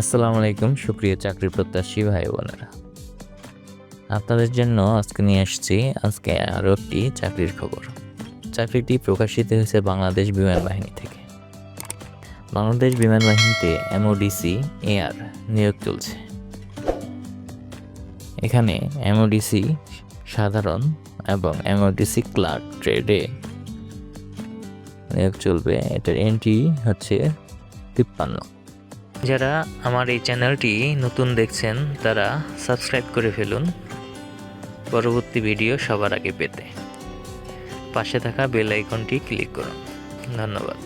আসসালামু আলাইকুম, সুপ্রিয় চাকরি প্রত্যাশী ভাই বোনেরা। আপনাদের জন্য আজকে নিয়ে আসছি, আজকে আরও একটি চাকরির খবর। চাকরিটি প্রকাশিত হয়েছে বাংলাদেশ বিমান বাহিনী থেকে। বাংলাদেশ বিমান বাহিনীতে এমওডিসি এয়ার নিয়োগ চলছে। এখানে এমওডিসি সাধারণ এবং এমওডিসি ক্লার্ক ট্রেডে নিয়োগ চলবে। এটার এন্ট্রি হচ্ছে তিপ্পান্ন। যারা আমার এই চ্যানেলটি নতুন দেখছেন, তারা সাবস্ক্রাইব করে ফেলুন। পরবর্তী ভিডিও সবার আগে পেতে। পাশে থাকা বেল আইকনটি ক্লিক করুন। ধন্যবাদ।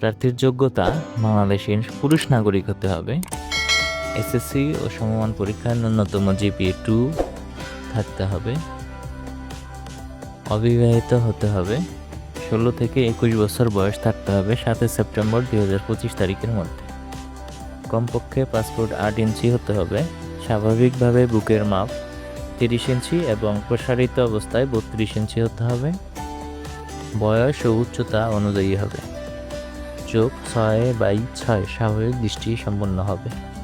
প্রার্থীর যোগ্যতা, বাংলাদেশের পুরুষ নাগরিক হতে হবে। এসএসসি ও সমমান পরীক্ষার ন্যূনতম জিপিএ টু থাকতে হবে। অবিবাহিত হতে হবে। ষোলো থেকে একুশ বছর বয়স থাকতে হবে সাতই সেপ্টেম্বর দুই হাজার পঁচিশ তারিখের মধ্যে। কমপক্ষে পাসপোর্ট আট ইঞ্চি হতে হবে। স্বাভাবিকভাবে বুকের মাপ তিরিশ ইঞ্চি এবং প্রসারিত অবস্থায় বত্রিশ ইঞ্চি হতে হবে। বয়স ও উচ্চতা অনুযায়ী হবে। চোখ ছয় বাই ছয় স্বাভাবিক দৃষ্টি সম্পন্ন হবে।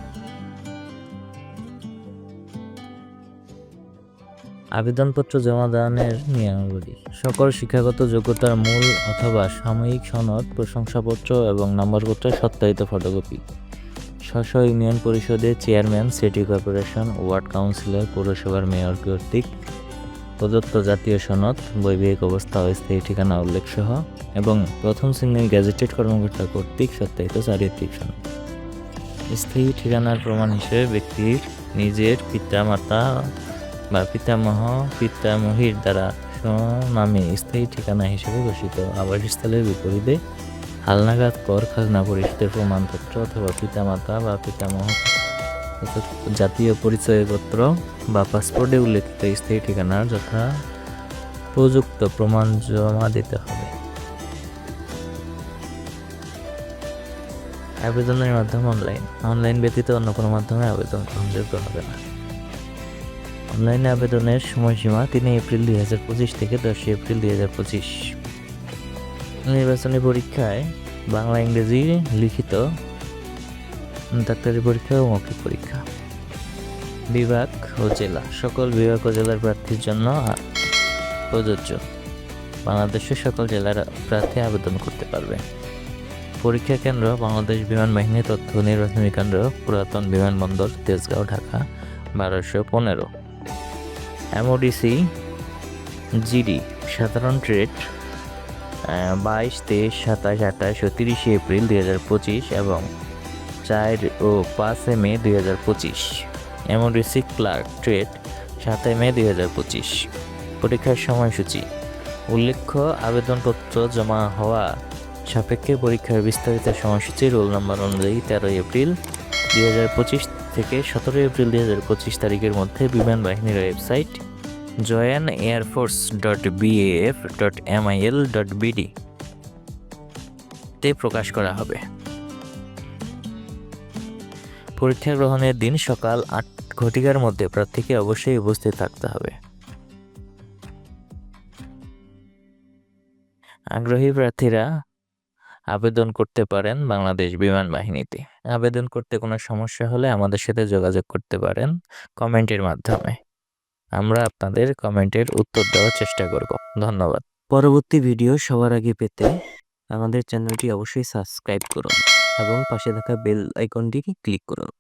আবেদনপত্র জমা দানের নিয়মাবলী। সকল শিক্ষাগত যোগ্যতার মূল অথবা সাময়িক সনদ, প্রশংসাপত্র এবং নম্বরপত্র সত্যায়িত ফটোকপি। স্ব ইউনিয়ন পরিষদের chairman, city corporation, ward councillor, পৌরসভার মেয়র কর্তৃক প্রদত্ত জাতীয় সনদ, বৈবাহিক অবস্থা ও স্থায়ী ঠিকানা উল্লেখ সহ এবং প্রথম শ্রেণির গ্যাজেটেড কর্মকর্তা কর্তৃক সত্যায়িত চারিত্রিক সনদ। স্থায়ী ঠিকানার প্রমাণ হিসেবে ব্যক্তির নিজের পিতামাতা বা পিতামহ, পিতামহীর দ্বারা নামে স্থায়ী ঠিকানা হিসেবে ঘোষিত আবাসস্থলের বিপরীতে হালনাগাদ কর খাজনা পরিশোধের প্রমাণপত্র অথবা পিতামাতা বা পিতামহ জাতীয় পরিচয়পত্র বা পাসপোর্টে উল্লেখিত স্থায়ী ঠিকানার যথা প্রযুক্ত প্রমাণ জমা দিতে হবে। আবেদনের মাধ্যম অনলাইন। অনলাইন ব্যতীত অন্য কোনো মাধ্যমে আবেদন গ্রহণযোগ্য হবে না। অনলাইনে আবেদনের সময়সীমা তিন এপ্রিল দুই হাজার পঁচিশ থেকে দশই এপ্রিল দুই হাজার পঁচিশ। নির্বাচনী পরীক্ষায় বাংলা, ইংরেজি লিখিত ডাক্তারি পরীক্ষা ও মৌখিক পরীক্ষা। বিভাগ ও জেলা। সকল বিভাগ ও জেলার প্রার্থীর জন্য প্রযোজ্য। বাংলাদেশের সকল জেলার প্রার্থী আবেদন করতে পারবে। পরীক্ষা কেন্দ্র বাংলাদেশ বিমান বাহিনী তথ্য নির্বাচনী কেন্দ্র পুরাতন বিমানবন্দর তেজগাঁও, ঢাকা, বারোশো পনেরো। এমওডিসি জিডি সাধারণ ট্রেড বাইশ, তেইশ, সাতাশ, আঠাশ ও তিরিশে এপ্রিল দুই হাজার পঁচিশ এবং চার ও পাঁচে মে দুই হাজার পঁচিশ। এমওডিসি ক্লার্ক ট্রেড সাতই মে দুই হাজার পঁচিশ। পরীক্ষার সময়সূচি। উল্লেখ্য, আবেদনপত্র জমা হওয়া সাপেক্ষে পরীক্ষার বিস্তারিত সময়সূচি রোল নম্বর অনুযায়ী তেরোই এপ্রিল দুই হাজার পঁচিশ থেকে সতেরোই এপ্রিল দুই হাজার পঁচিশ তারিখের মধ্যে বিমান বাহিনীর website join air force dot BAF dot MIL dot BD তে প্রকাশ করা হবে। পরীক্ষা গ্রহণের দিন সকাল আট ঘটিকার মধ্যে প্রার্থীকে অবশ্যই উপস্থিত থাকতে হবে। আগ্রহী প্রার্থীরা আবেদন করতে পারেন বাংলাদেশ বিমান বাহিনীতে। আবেদন করতে কোনো সমস্যা হলে আমাদের সাথে যোগাযোগ করতে পারেন কমেন্টের মাধ্যমে। আমরা আপনাদের কমেন্টের উত্তর দেওয়ার চেষ্টা করব। ধন্যবাদ। পরবর্তী ভিডিও সবার আগে পেতে আমাদের চ্যানেলটি অবশ্যই সাবস্ক্রাইব করুন এবং পাশে থাকা বেল আইকনটি ক্লিক করুন।